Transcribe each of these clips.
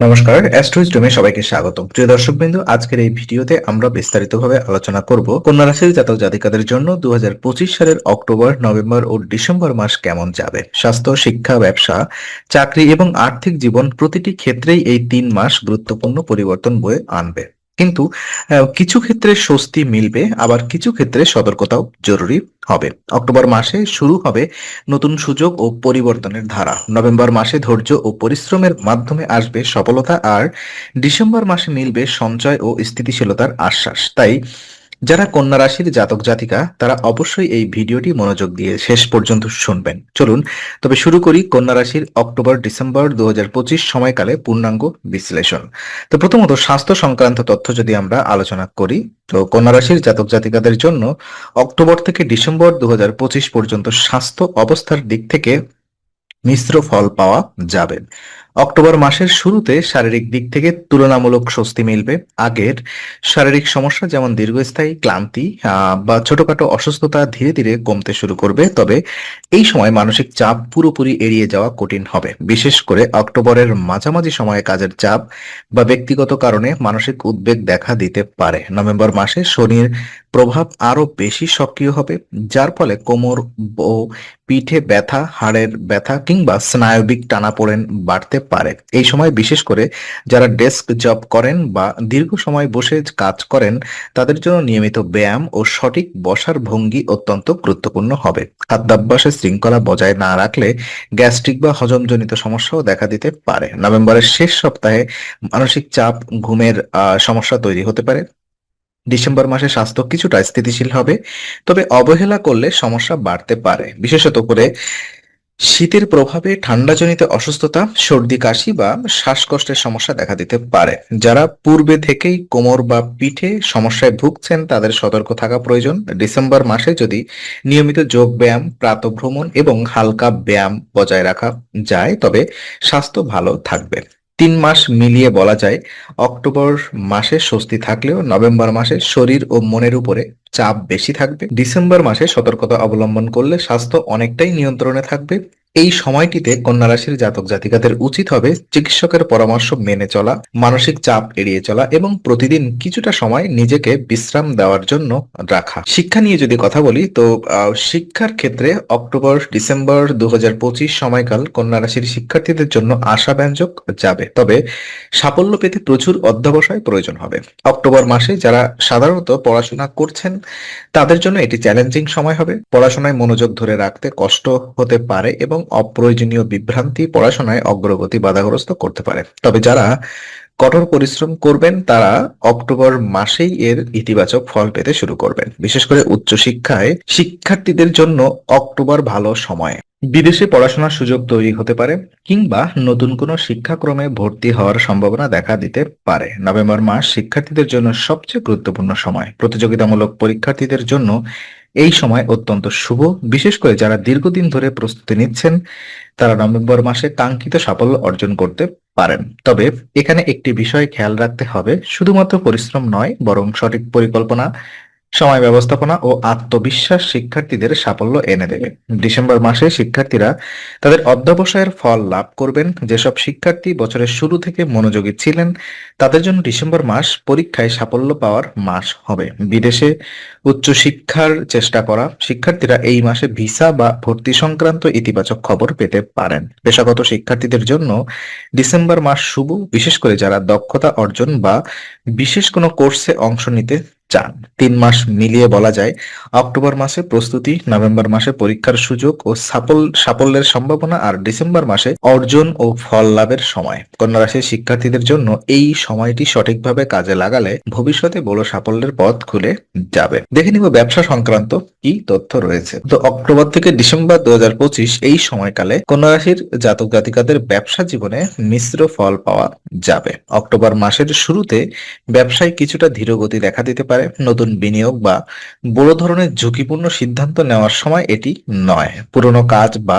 নমস্কার অ্যাস্ট্রোজমে সবাইকে স্বাগতম। প্রিয় দর্শক বিন্দু আজকের এই ভিডিওতে আমরা বিস্তারিতভাবে আলোচনা করব কন্যা রাশির জাতক জাতিকাদের জন্য দু হাজার পঁচিশ সালের অক্টোবর, নভেম্বর ও ডিসেম্বর মাস কেমন যাবে? স্বাস্থ্য, শিক্ষা, ব্যবসা, চাকরি এবং আর্থিক জীবন প্রতিটি ক্ষেত্রেই এই তিন মাস গুরুত্বপূর্ণ পরিবর্তন বয়ে আনবে। কিন্তু কিছু ক্ষেত্রে স্বস্তি মিলবে, আবার কিছু ক্ষেত্রে সতর্কতাও জরুরি হবে। অক্টোবর মাসে শুরু হবে নতুন সুযোগ ও পরিবর্তনের ধারা। নভেম্বর মাসে ধৈর্য ও পরিশ্রমের মাধ্যমে আসবে সফলতা, আর ডিসেম্বর মাসে মিলবে সঞ্চয় ও স্থিতিশীলতার আশ্বাস। তাই যারা কন্যা রাশির জাতক জাতিকা, তারা অবশ্যই এই ভিডিওটি মনোযোগ দিয়ে শেষ পর্যন্ত শুনবেন। চলুন, তবে শুরু করি কন্যা রাশির অক্টোবর, ডিসেম্বর দু হাজার পঁচিশ সময়কালে পূর্ণাঙ্গ বিশ্লেষণ। তো প্রথমত স্বাস্থ্য সংক্রান্ত তথ্য যদি আমরা আলোচনা করি, তো কন্যা রাশির জাতক জাতিকাদের জন্য অক্টোবর থেকে ডিসেম্বর দু হাজার পঁচিশ পর্যন্ত স্বাস্থ্য অবস্থার দিক থেকে মিশ্র ফল পাওয়া যাবে। অক্টোবর মাসের শুরুতে শারীরিক দিক থেকে তুলনামূলক স্বস্তি মিলবে। আগের শারীরিক সমস্যা যেমন দীর্ঘস্থায়ী, ক্লান্তি বা ছোটখাটো অসুস্থতা ধীরে ধীরে কমতে শুরু করবে। তবে এই সময় মানসিক চাপ পুরোপুরি এড়িয়ে যাওয়া কঠিন হবে। বিশেষ করে অক্টোবরের মাঝামাঝি সময়ে কাজের চাপ বা ব্যক্তিগত কারণে মানসিক উদ্বেগ দেখা দিতে পারে। নভেম্বর মাসে শনির প্রভাব আরও বেশি সক্রিয় হবে, যার ফলে কোমর ও পিঠে ব্যথা, হাড়ের ব্যথা কিংবা স্নায়বিক টানাপোড়েন বাড়তে পারে। এই সময় বিশেষ করে যারা ডেস্ক জব করেন বা দীর্ঘ সময় বসে কাজ করেন, তাদের জন্য নিয়মিত ব্যায়াম ও সঠিক বসার ভঙ্গি অত্যন্ত গুরুত্বপূর্ণ হবে। খাদ্যাভ্যাসে শৃঙ্খলা বজায় না রাখলে গ্যাস্ট্রিক বা হজমজনিত সমস্যাও দেখা দিতে পারে। নভেম্বরের শেষ সপ্তাহে মানসিক চাপ, ঘুমের সমস্যা তৈরি হতে পারে। ডিসেম্বর মাসে স্বাস্থ্য কিছুটা স্থিতিশীল হবে, তবে অবহেলা করলে সমস্যা বাড়তে পারে। বিশেষত করে শীতের প্রভাবে ঠান্ডাজনিত অসুস্থতা, সর্দি, কাশি বা শ্বাসকষ্টের সমস্যা দেখা দিতে পারে। যারা পূর্বে থেকেই কোমর বা পিঠে সমস্যায় ভুগছেন, তাদের সতর্ক থাকা প্রয়োজন। ডিসেম্বর মাসে যদি নিয়মিত যোগ ব্যায়াম, প্রাতভ্রমণ এবং হালকা ব্যায়াম বজায় রাখা যায়, তবে স্বাস্থ্য ভালো থাকবে। তিন মাস মিলিয়ে বলা যায়, অক্টোবর মাসে স্বস্তি থাকলেও নভেম্বর মাসে শরীর ও মনের উপরে চাপ বেশি থাকবে। ডিসেম্বর মাসে সতর্কতা অবলম্বন করলে স্বাস্থ্য অনেকটাই নিয়ন্ত্রণে থাকবে। এই সময়টিতে কন্যা রাশির জাতক জাতিকাদের উচিত হবে চিকিৎসকের পরামর্শ মেনে চলা, মানসিক চাপ এড়িয়ে চলা এবং প্রতিদিন কিছুটা সময় নিজেকে বিশ্রাম দেওয়ার জন্য রাখা। শিক্ষা নিয়ে যদি কথা বলি, তো শিক্ষার ক্ষেত্রে অক্টোবর, ডিসেম্বর দু হাজার পঁচিশ সময়কাল কন্যা রাশির শিক্ষার্থীদের জন্য আশাব্যঞ্জক যাবে। তবে সাফল্য পেতে প্রচুর অধ্যবসায় প্রয়োজন হবে। অক্টোবর মাসে যারা সাধারণত পড়াশোনা করছেন তাদের জন্য এটি চ্যালেঞ্জিং সময় হবে। পড়াশোনায় মনোযোগ ধরে রাখতে কষ্ট হতে পারে এবং অপ্রয়োজনীয় বিভ্রান্তি পড়াশোনায় অগ্রগতি বাধাগ্রস্ত করতে পারে। তবে যারা কঠোর পরিশ্রম করবেন, তারা অক্টোবর মাসেই এর ইতিবাচক ফল পেতে শুরু করবেন। বিশেষ করে উচ্চশিক্ষায় শিক্ষার্থীদের জন্য অক্টোবর ভালো সময়। বিদেশে পড়াশোনার সুযোগ তৈরি হতে পারে কিংবা নতুন কোনো শিক্ষাক্রমে ভর্তি হওয়ার সম্ভাবনা দেখা দিতে পারে। নভেম্বর মাস শিক্ষার্থীদের জন্য সবচেয়ে গুরুত্বপূর্ণ সময়। প্রতিযোগিতামূলক পরীক্ষার্থীদের জন্য এই সময় অত্যন্ত শুভ। বিশেষ করে যারা দীর্ঘদিন ধরে প্রস্তুতি নিচ্ছেন, তারা নভেম্বর মাসে কাঙ্ক্ষিত সাফল্য অর্জন করতে পারেন। তবে এখানে একটি বিষয় খেয়াল রাখতে হবে, শুধুমাত্র পরিশ্রম নয়, বরং সঠিক পরিকল্পনা সময় ব্যবস্থাপনা ও আত্মবিশ্বাস শিক্ষার্থীদের সাফল্য এনে দেবে। ডিসেম্বর মাসে শিক্ষার্থীরা তাদের অধ্যবসায়ের ফল লাভ করবেন। যেসব শিক্ষার্থী বছরের শুরু থেকে মনোযোগী ছিলেন, তাদের জন্য ডিসেম্বর মাস পরীক্ষায় সাফল্য পাওয়ার মাস হবে। বিদেশে উচ্চশিক্ষার চেষ্টা করা শিক্ষার্থীরা এই মাসে ভিসা বা ভর্তি সংক্রান্ত ইতিবাচক খবর পেতে পারেন। পেশাগত শিক্ষার্থীদের জন্য ডিসেম্বর মাস শুভ, বিশেষ করে যারা দক্ষতা অর্জন বা বিশেষ কোনো কোর্সে অংশ নিতে চান। তিন মাস মিলিয়ে বলা যায়, অক্টোবর মাসে প্রস্তুতি, নভেম্বর মাসে পরীক্ষার সুযোগ ও সাফল সাফল্যের সম্ভাবনা আর ডিসেম্বর মাসে অর্জন ও ফল লাভের সময়। কন্যা রাশির শিক্ষার্থীদের জন্য এই সময়টি সঠিকভাবে কাজে লাগালে ভবিষ্যতে বড় সাফল্যের পথ খুলে যাবে। দেখে নিব ব্যবসা সংক্রান্ত কি তথ্য রয়েছে। তো অক্টোবর থেকে ডিসেম্বর দু হাজার পঁচিশ এই সময়কালে কন্যা রাশির জাতক জাতিকাদের ব্যবসা জীবনে মিশ্র ফল পাওয়া যাবে। অক্টোবর মাসের শুরুতে ব্যবসায় কিছুটা ধীরগতি দেখা দিতে পারে। নতুন বিনিয়োগ বা বড় ধরনের ঝুঁকিপূর্ণ সিদ্ধান্ত নেওয়ার সময় এটি নয়। পুরনো কাজ বা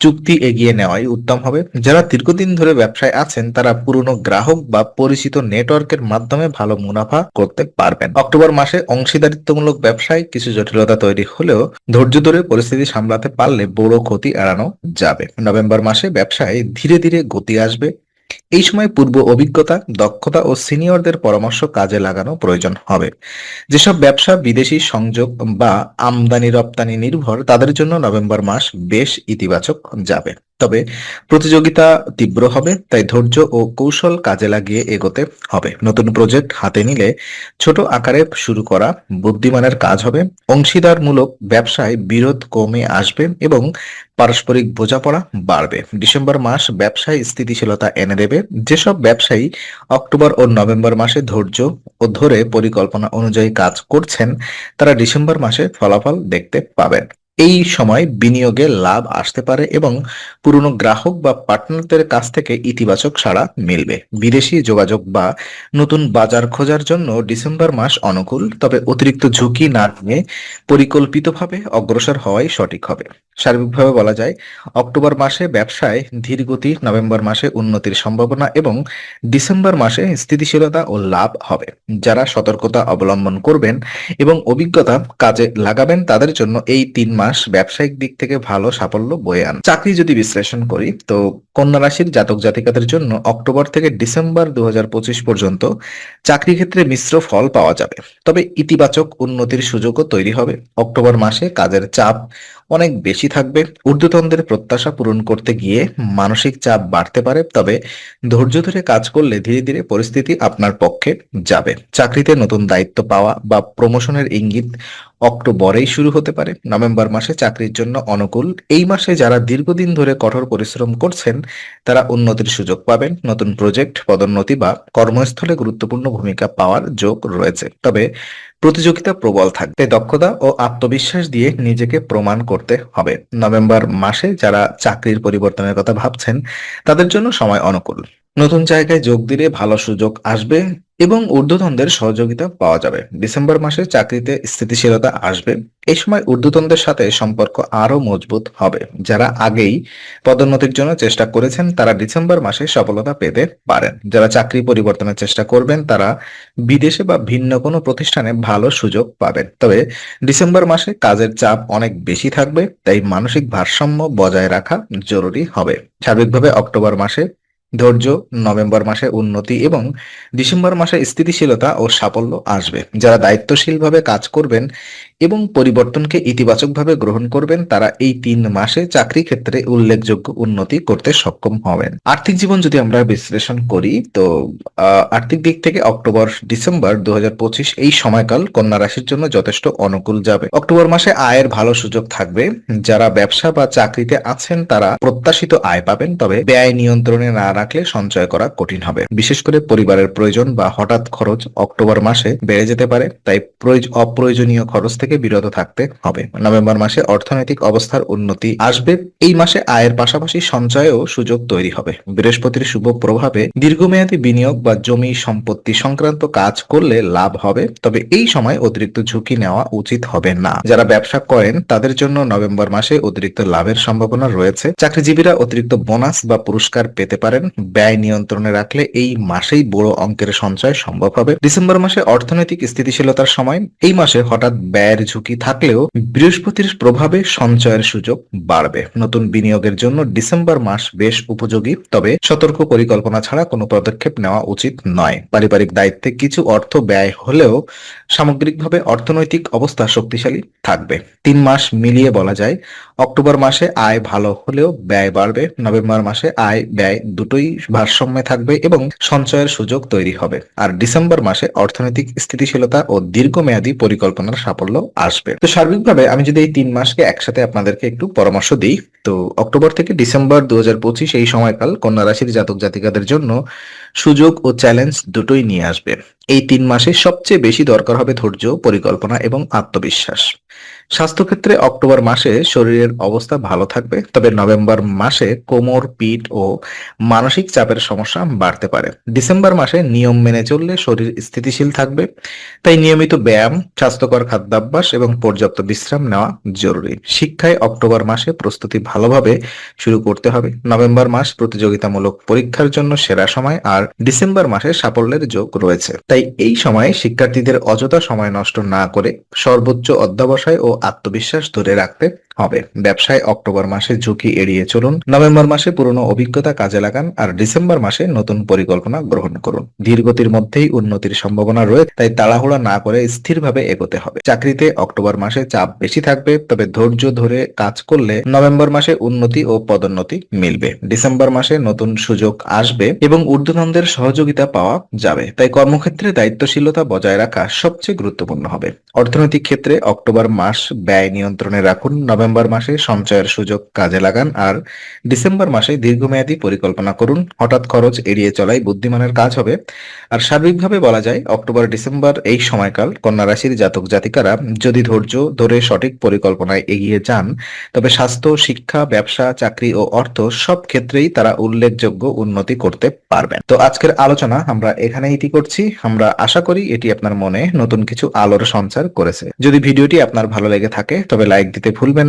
চুক্তি এগিয়ে নেওয়াই উত্তম হবে। যারা দীর্ঘদিন ধরে ব্যবসায় আছেন, তারা পুরনো গ্রাহক বা পরিচিত নেটওয়ার্কের মাধ্যমে ভালো মুনাফা করতে পারবেন। অক্টোবর মাসে অংশীদারিত্বমূলক ব্যবসায় কিছু জটিলতা তৈরি হলেও ধৈর্য ধরে পরিস্থিতি সামলাতে পারলে বড় ক্ষতি এড়ানো যাবে। নভেম্বর মাসে ব্যবসায় ধীরে ধীরে গতি আসবে। এই সময় পূর্ব অভিজ্ঞতা, দক্ষতা ও সিনিয়রদের পরামর্শ কাজে লাগানো প্রয়োজন হবে। যেসব ব্যবসা, বিদেশি সংযোগ বা আমদানি রপ্তানি নির্ভর, তাদের জন্য নভেম্বর মাস বেশ ইতিবাচক যাবে। তবে প্রতিযোগিতা তীব্র হবে, তাই ধৈর্য ও কৌশল কাজে লাগিয়ে এগোতে হবে। নতুন প্রজেক্ট হাতে নিলে ছোট আকারে শুরু করা বুদ্ধিমানের কাজ হবে। অংশীদারমূলক ব্যবসায় বিরোধ কমে আসবে এবং পারস্পরিক বোঝাপড়া বাড়বে। ডিসেম্বর মাস ব্যবসায় স্থিতিশীলতা এনে দেবে। যেসব ব্যবসায়ী অক্টোবর ও নভেম্বর মাসে ধৈর্য ও ধরে পরিকল্পনা অনুযায়ী কাজ করছেন, তারা ডিসেম্বর মাসে ফলাফল দেখতে পাবেন। এই সময় বিনিয়োগে লাভ আসতে পারে এবং পুরনো গ্রাহক বা পার্টনারদের কাছ থেকে ইতিবাচক সাড়া মিলবে। বিদেশি যোগাযোগ বা নতুন বাজার খোঁজার জন্য ডিসেম্বর মাস অনুকূল, তবে অতিরিক্ত ঝুঁকি না নিয়ে পরিকল্পিতভাবে অগ্রসর হওয়াই সঠিক হবে। সার্বিকভাবে বলা যায়, অক্টোবর মাসে ব্যবসায় ধীরগতি, নভেম্বর মাসে উন্নতির সম্ভাবনা এবং ডিসেম্বর মাসে স্থিতিশীলতা ও লাভ হবে। যারা সতর্কতা অবলম্বন করবেন এবং অভিজ্ঞতা কাজে লাগাবেন, তাদের জন্য এই তিন মাস ব্যবসায়িক দিক থেকে ভালো সাফল্য বয়ে আন। চাকরি যদি বিশ্লেষণ করি, তো কন্যা রাশির জাতক জাতিকাদের জন্য অক্টোবর থেকে ডিসেম্বর দু হাজার পঁচিশ পর্যন্ত চাকরি ক্ষেত্রে মিশ্র ফল পাওয়া যাবে। তবে ইতিবাচক উন্নতির সুযোগও তৈরি হবে। অক্টোবর মাসে কাজের চাপ অনেক বেশি থাকবে। ঊর্ধ্বতনদের প্রত্যাশা পূরণ করতে গিয়ে মানসিক চাপ বাড়তে পারে, তবে ধৈর্য ধরে কাজ করলে ধীরে ধীরে পরিস্থিতি আপনার পক্ষে যাবে। চাকরিতে নতুন দায়িত্ব পাওয়া বা প্রমোশনের ইঙ্গিত অক্টোবরেই শুরু হতে পারে। নভেম্বর মাসে চাকরির জন্য অনুকূল। এই মাসে যারা দীর্ঘদিন ধরে কঠোর পরিশ্রম করছেন, তারা উন্নতির সুযোগ পাবেন। নতুন প্রজেক্ট, পদোন্নতি বা কর্মস্থলে গুরুত্বপূর্ণ ভূমিকা পাওয়ার যোগ রয়েছে। তবে প্রতিযোগিতা প্রবল থাকবে দক্ষতা ও আত্মবিশ্বাস দিয়ে নিজেকে প্রমাণ করতে হবে। নভেম্বর মাসে যারা চাকরির পরিবর্তনের কথা ভাবছেন, তাদের জন্য সময় অনুকূল। নতুন জায়গায় যোগ দিলে ভালো সুযোগ আসবে এবং ঊর্ধ্বতনদের সহযোগিতা পাওয়া যাবে। ডিসেম্বর মাসে চাকরিতে স্থিতিশীলতা আসবে। এই সময় ঊর্ধ্বতনদের সাথে সম্পর্ক আরও মজবুত হবে। যারা আগেই পদোন্নতির জন্য চেষ্টা করেছেন, তারা ডিসেম্বর মাসে সফলতা পেতে পারেন। যারা চাকরি পরিবর্তনের চেষ্টা করবেন, তারা বিদেশে বা ভিন্ন কোনো প্রতিষ্ঠানে ভালো সুযোগ পাবেন। তবে ডিসেম্বর মাসে কাজের চাপ অনেক বেশি থাকবে, তাই মানসিক ভারসাম্য বজায় রাখা জরুরি হবে। সার্বিকভাবে অক্টোবর মাসে ধৈর্য, নভেম্বর মাসে উন্নতি এবং ডিসেম্বর মাসে স্থিতিশীলতা ও সাফল্য আসবে। যারা দায়িত্বশীলভাবে কাজ করবেন এবং পরিবর্তনকে ইতিবাচকভাবে গ্রহণ করবেন, তারা এই তিন মাসে চাকরি ক্ষেত্রে উল্লেখযোগ্য উন্নতি করতে সক্ষম হবেন। আর্থিক জীবন যদি আমরা বিশ্লেষণ করি, তো আর্থিক দিক থেকে অক্টোবর, ডিসেম্বর দু এই সময়কাল কন্যা রাশির জন্য যথেষ্ট অনুকূল যাবে। অক্টোবর মাসে আয়ের ভালো সুযোগ থাকবে। যারা ব্যবসা বা চাকরিতে আছেন, তারা প্রত্যাশিত আয় পাবেন, তবে ব্যয় নিয়ন্ত্রণে না রাখলে সঞ্চয় করা কঠিন হবে। বিশেষ করে পরিবারের প্রয়োজন বা হঠাৎ খরচ অক্টোবর মাসে বেড়ে যেতে পারে, তাই প্রয়োজ- অপ্রয়োজনীয় খরচ থেকে বিরত থাকতে হবে। নভেম্বর মাসে অর্থনৈতিক অবস্থার উন্নতি আসবে। এই মাসে আয়ের পাশাপাশি সঞ্চয়েও সুযোগ তৈরি হবে। বৃহস্পতির শুভ প্রভাবে দীর্ঘমেয়াদী বিনিয়োগ বা জমি সম্পত্তি সংক্রান্ত কাজ করলে লাভ হবে, তবে এই সময় অতিরিক্ত ঝুঁকি নেওয়া উচিত হবে না। যারা ব্যবসা করেন, তাদের জন্য নভেম্বর মাসে অতিরিক্ত লাভের সম্ভাবনা রয়েছে। চাকরিজীবীরা অতিরিক্ত বোনাস বা পুরস্কার পেতে পারেন। ব্যয় নিয়ন্ত্রণে রাখলে এই মাসেই বড় অঙ্কের সঞ্চয় সম্ভব হবে। ডিসেম্বর মাসে অর্থনৈতিক স্থিতিশীলতার সময়, এই মাসে হঠাৎ ব্যয়ের ঝুঁকি থাকলেও বৃহস্পতির প্রভাবে সঞ্চয়ের সুযোগ বাড়বে। নতুন বিনিয়োগের জন্য ডিসেম্বর মাস বেশ উপযোগী, তবে সতর্ক পরিকল্পনা ছাড়া কোনো পদক্ষেপ নেওয়া উচিত নয়। পারিবারিক দায়িত্বে কিছু অর্থ ব্যয় হলেও সামগ্রিকভাবে অর্থনৈতিক অবস্থা শক্তিশালী থাকবে। তিন মাস মিলিয়ে বলা যায়, অক্টোবর মাসে আয় ভালো হলেও ব্যয় বাড়বে। নভেম্বর মাসে আয় ব্যয় দুটোই ভারসাম্যে থাকবে এবং সঞ্চয়ের সুযোগ তৈরি হবে। আর ডিসেম্বর মাসে অর্থনৈতিক স্থিতিশীলতা ও দীর্ঘমেয়াদী পরিকল্পনার সাফল্য আসবে। তো সার্বিকভাবে আমি যদি এই তিন মাসকে একসাথে আপনাদেরকে একটু পরামর্শ দিই, তো অক্টোবর থেকে ডিসেম্বর দু হাজার পঁচিশ এই সময়কাল কন্যা রাশির জাতক জাতিকাদের জন্য সুযোগ ও চ্যালেঞ্জ দুটোই নিয়ে আসবে। এই তিন মাসে সবচেয়ে বেশি দরকার হবে ধৈর্য, পরিকল্পনা এবং আত্মবিশ্বাস। স্বাস্থ্যক্ষেত্রে অক্টোবর মাসে শরীরের অবস্থা ভালো থাকবে, তবে নভেম্বর মাসে কোমর, পিঠ ও মানসিক চাপের সমস্যা বাড়তে পারে। ডিসেম্বর মাসে নিয়ম মেনে চললে শরীর স্থিতিশীল থাকবে, তাই নিয়মিত ব্যায়াম, স্বাস্থ্যকর খাদ্যাভ্যাস এবং পর্যাপ্ত বিশ্রাম নেওয়া জরুরি। শিক্ষায় অক্টোবর মাসে প্রস্তুতি ভালোভাবে শুরু করতে হবে। নভেম্বর মাস প্রতিযোগিতামূলক পরীক্ষার জন্য সেরা সময়, আর ডিসেম্বর মাসে সাফল্যের যোগ রয়েছে। তাই এই সময়ে শিক্ষার্থীদের অযথা সময় নষ্ট না করে সর্বোচ্চ অধ্যবসায় ও আত্মবিশ্বাস ধরে রাখতে হবে। ব্যবসায় অক্টোবর মাসে ঝুঁকি এড়িয়ে চলুন। নভেম্বর মাসে পুরনো অভিজ্ঞতা কাজে লাগান আর ডিসেম্বর মাসে নতুন পরিকল্পনা গ্রহণ করুন। ধীরগতির মধ্যেই উন্নতির সম্ভাবনা রয়েছে, তাই তাড়াহুড়া না করে স্থিরভাবে এগোতে হবে। চাকরিতে অক্টোবর মাসে চাপ বেশি থাকবে, তবে ধৈর্য ধরে কাজ করলে নভেম্বর মাসে উন্নতি ও পদোন্নতি মিলবে। ডিসেম্বর মাসে নতুন সুযোগ আসবে এবং ঊর্ধ্বতনদের সহযোগিতা পাওয়া যাবে, তাই কর্মক্ষেত্রে দায়িত্বশীলতা বজায় রাখা সবচেয়ে গুরুত্বপূর্ণ হবে। অর্থনৈতিক ক্ষেত্রে অক্টোবর মাস ব্যয় নিয়ন্ত্রণে রাখুন, নভেম্বর মাসে সঞ্চয়ের সুযোগ কাজে লাগান আর ডিসেম্বর মাসে দীর্ঘমেয়াদী পরিকল্পনা করুন। হঠাৎ খরচ এড়িয়ে চলাই বুদ্ধিমানের কাজ হবে। আর সার্বিকভাবে বলা যায়, অক্টোবর ডিসেম্বর এই সময়কাল কন্যা রাশির জাতক জাতিকারা যদি ধৈর্য ধরে সঠিক পরিকল্পনায় এগিয়ে যান, তবে স্বাস্থ্য, শিক্ষা, ব্যবসা, চাকরি ও অর্থ সব ক্ষেত্রেই তারা উল্লেখযোগ্য উন্নতি করতে পারবেন। তো আজকের আলোচনা আমরা এখানে ইতি করছি। আমরা আশা করি এটি আপনার মনে নতুন কিছু আলোর সঞ্চার করেছে। যদি ভিডিওটি আপনার ভালো লেগে থাকে, তবে লাইক দিতে ভুলবেন